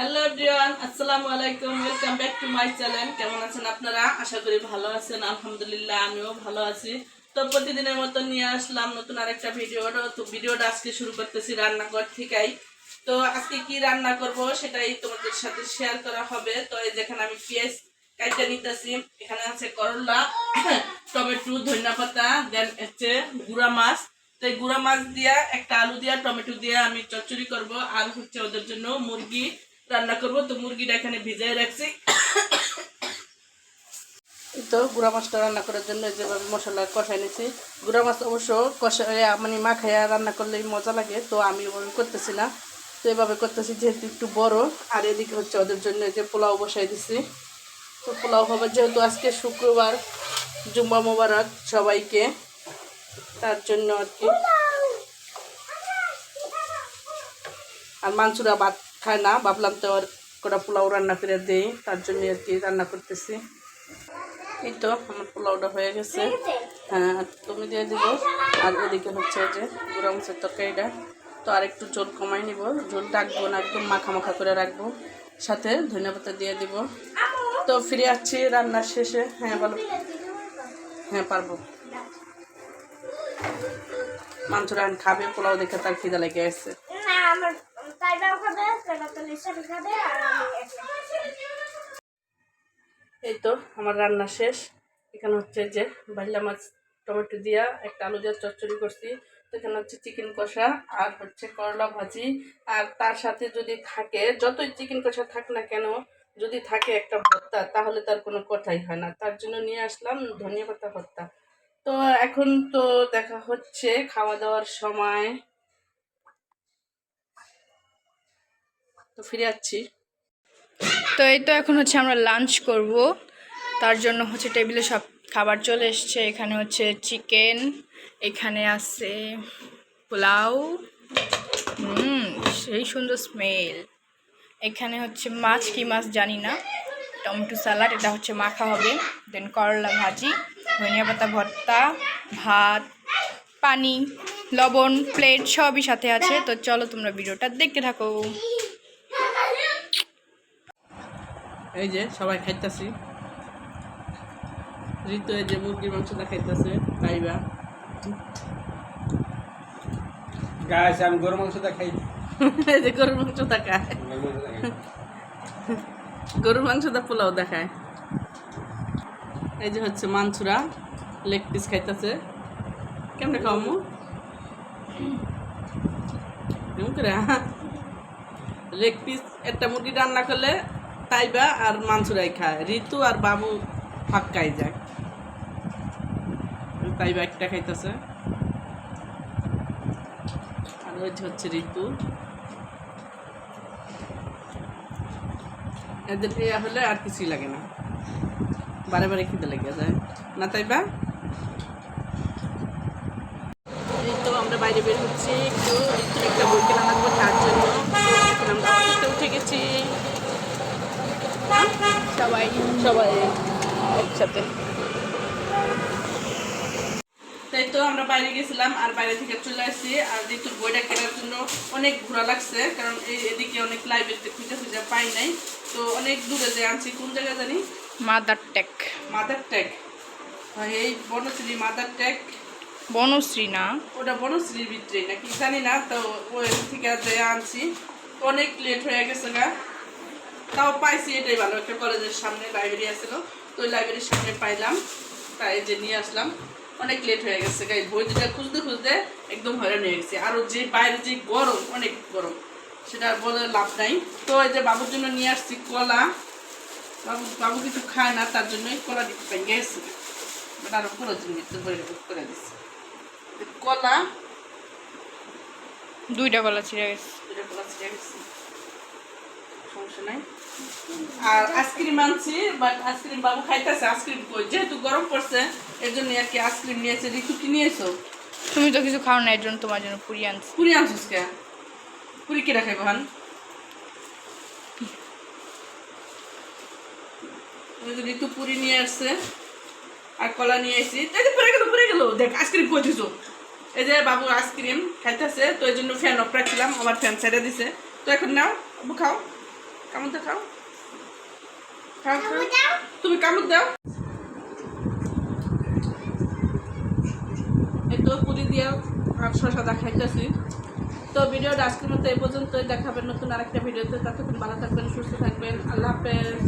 Hello everyone আসসালামু আলাইকুম welcome back to my channel কেমন আছেন আপনারা? আশা করি ভালো আছেন। আলহামদুলিল্লাহ, আমিও ভালো আছি। তো প্রতিদিনের মতো নিয়ে আসলাম নতুন আরেকটা ভিডিও তো ভিডিওটা আজকে শুরু করতেছি রান্নাঘর থেকেই। তো আজকে কি রান্না করব সেটাই তোমাদের সাথে শেয়ার করা হবে। তো যেখানে আমি পেঁয়াজ কাইটা নিতেছি, এখানে আছে করলা, টমেটো, ধনিয়া পাতা দেন হচ্ছে গুড়া মাছ। তো এই গুঁড়া মাছ দিয়া, একটা আলু দিয়া, টমেটো দিয়া আমি চচ্চড়ি করব। আর হচ্ছে ওদের জন্য মুরগি রান্না করব, তো মুরগিটা এখানে ভিজাই রাখছি। তো গুঁড়া মাছটা রান্না করার জন্য যেভাবে মশলা কষাই নিয়েছি গুঁড়া মাছ অবশ্য কষা মানে মাখাইয়া রান্না করলেই মজা লাগে, তো আমি ওভাবে করতেছি না। তো এভাবে করতেছি যেহেতু একটু বড়, আর এদিকে হচ্ছে ওদের জন্য যে পোলাও বসাই দিছি। তো পোলাও হবে যেহেতু আজকে শুক্রবার জুম্বা মোবারক সবাইকে, তার জন্য আর কি। আর মাংসরা ভাত খায় না, ভাবলাম তো আর কটা পোলাও রান্না করে দেই, তার জন্য আর কি রান্না করতেছি। এই তো, আমার পোলাওটা হয়ে গেছে। হ্যাঁ তুমি দিয়ে দিব। আর এদিকে হচ্ছে যে গুঁড়া মাছের তরকারিটা। তো আর একটু ঝোল কমাই নিব। ঝোল রাখব না, একদম মাখা মাখা করে রাখব। সাথে ধনিয়া পাতা দিয়ে দিব। তো ফিরে আসছি রান্নার শেষে। হ্যাঁ বলো। হ্যাঁ পারব। মাংস এখন খাবে, পোলাও দেখে তার খিদা লেগে আসছে এই তো আমার রান্না শেষ। এখানে হচ্ছে যে বাইলা মাছ, টমেটো দিয়া একটা আলু দিয়ে চচ্চড়ি করছি। এখানে হচ্ছে চিকেন কষা আর হচ্ছে করলা ভাজি। আর তার সাথে যদি থাকে, যতই চিকেন কষা থাক না কেন, যদি থাকে একটা ভর্তা, তাহলে তার কোনো কথাই হয় না। তার জন্য নিয়ে আসলাম ধনিয়া পাতা ভর্তা। তো এখন তো দেখা হচ্ছে খাওয়া দাওয়ার সময়। তো ফিরে যাচ্ছি তো এই তো এখন হচ্ছে আমরা লাঞ্চ করব। তার জন্য হচ্ছে টেবিলে সব খাবার চলে এসছে। এখানে হচ্ছে চিকেন এখানে আছে পোলাও। হুম, সেই সুন্দর স্মেল এখানে হচ্ছে মাছ, কি মাছ জানি না। টমেটো স্যালাড এটা হচ্ছে মাখা হবে। দেন করলা ভাজি, ধনিয়া পাতা ভর্তা, ভাত, পানি, লবণ প্লেট সবই সাথে আছে। তো চলো তোমরা ভিডিওটা দেখতে থাকো। এই যে সবাই খাইতেছি। ঋতু এই যে মুরগির মাংসটা খাইতেছে খাইবা। গাছ আমি গরু মাংসটা খাই। এই যে গরুর গরু মাংসটা খাই। গরুর মাংসটা পোলাও দেখায় এই যে হচ্ছে মাংসরা লেগ পিস খাইতেছে। কেমনে খাও মু করে? লেগ পিস একটা মুরগি রান্না করলে তাইবা আর মাংসরাই খায় ঋতু আর বাবু ফাক্কাই যায়। তাইবা একটা খাইতেছে। আর ওই হচ্ছে ঋতু। এদের ইয়া হলে আর কিছুই লাগে না। বারে বারে খিদে লেগে যায়। না তাই বা এই তো আমরা বাইরে বের হচ্ছি। একটু একটু বই কেনা তার জন্য উঠে গেছি। সবাই সবাই একসাথে। তাই তো আমরা বাইরে গেছিলাম আর বাইরে থেকে চলে আসছি। আর ঋতুর বইটা কেনার জন্য অনেক ঘোরা লাগছে কারণ এই এদিকে অনেক লাইব্রেরিতে খুঁজে খুঁজে পাই নাই। তো অনেক দূরে যে আনছি কোন জায়গায় জানি? মাদার টেক মাদার ট্যাগ এই বনশ্রী মাদার ট্যাগ বনশ্রী না? ওটা বনশ্রীর ভিতরে নাকি জানি না তো ওই থেকে যে আনছি। অনেক লেট হয়ে গেছে গা। তাও পাইছি এটাই ভালো। একটা কলেজের সামনে লাইব্রেরি আছিল তো ওই লাইব্রেরির সামনে পাইলাম। তাই যে নিয়ে আসলাম। অনেক লেট হয়ে গেছে গাই বই দুটা খুঁজতে খুঁজতে একদম হয়রান হয়ে গেছে। আর যে বাইরে যে গরম অনেক গরম সেটা বলে লাভ নাই। তো এই যে বাবুর জন্য নিয়ে আসছি কলা। বাবু বাবু কিছু খায় না তার জন্যই কলা দিতে পাই গেছে। বাট আরও পুরো জিনিস করে দিচ্ছে কলা দুইটা গলা ছিঁড়ে গেছে। দুটো কলা ছিঁড়ে গেছে। সমস্যা নাই। আর আইসক্রিম আনছি বাট আইসক্রিম বাবু খাইতেছে আইসক্রিম কই? যেহেতু গরম পড়ছে এর জন্য আর কি আইসক্রিম নিয়েছে। ঋতু কি নিয়েছো? তুমি তো কিছু খাও না এর জন্য তোমার জন্য পুরি আনছি। পুরি আনছিস কে? পুরি হান? ঋতু পুরি নিয়ে আসছে আর কলা নিয়ে আসছি। এই যে পড়ে গেল পড়ে গেল। দেখ আইসক্রিম কই দিছো? এই যে বাবু আইসক্রিম খাইতেছে তো এই জন্য ফ্যান অফ রাখছিলাম আবার ফ্যান ছেড়ে দিছে। তো এখন নাও খাও। কামড় দাও খাও খাও তুমি কামড় দাও। এই তো পুরি দিয়ে আর শশা দেখাইতেছি তো ভিডিওটা আজকের মতো এই পর্যন্তই। দেখাবেন নতুন আরেকটা ভিডিওতে। ততক্ষণ ভালো থাকবেন সুস্থ থাকবেন। আল্লাহ হাফেজ।